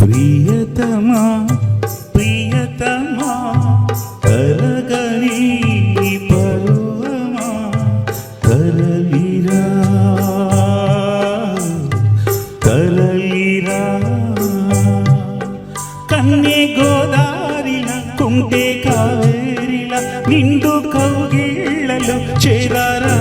ప్రియతమా నిండు కౌగిళ్ళలో చేరారా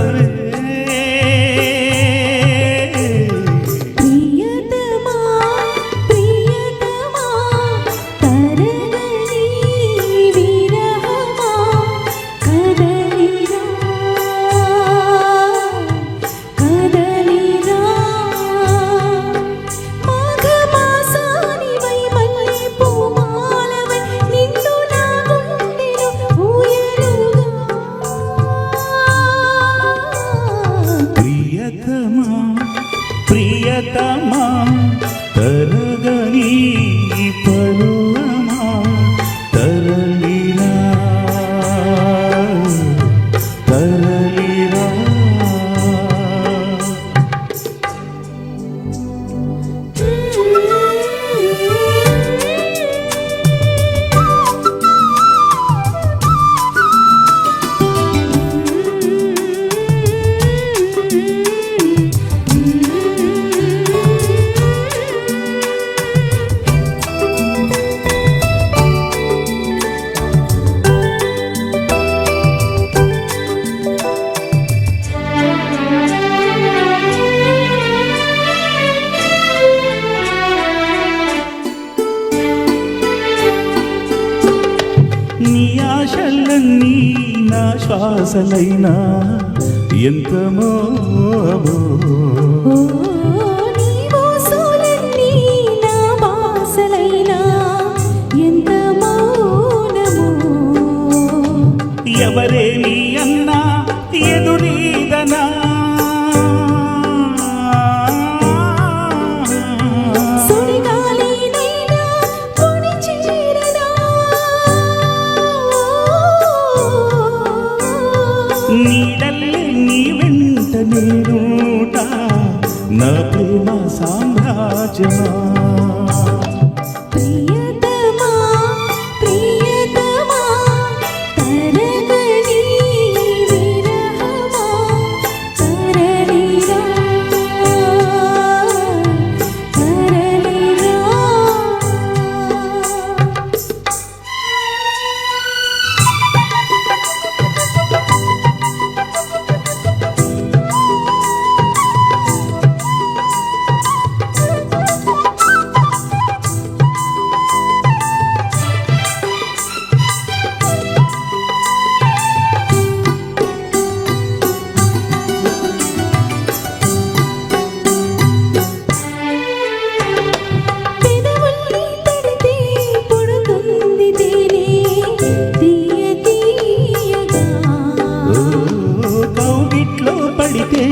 Söyle నీవన్నీ నా శ్వాసలైనా ఎంత మోవో ఎవరేమీ నా ప్రేమ సామ్రాజ్యమా?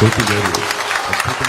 Muito bem.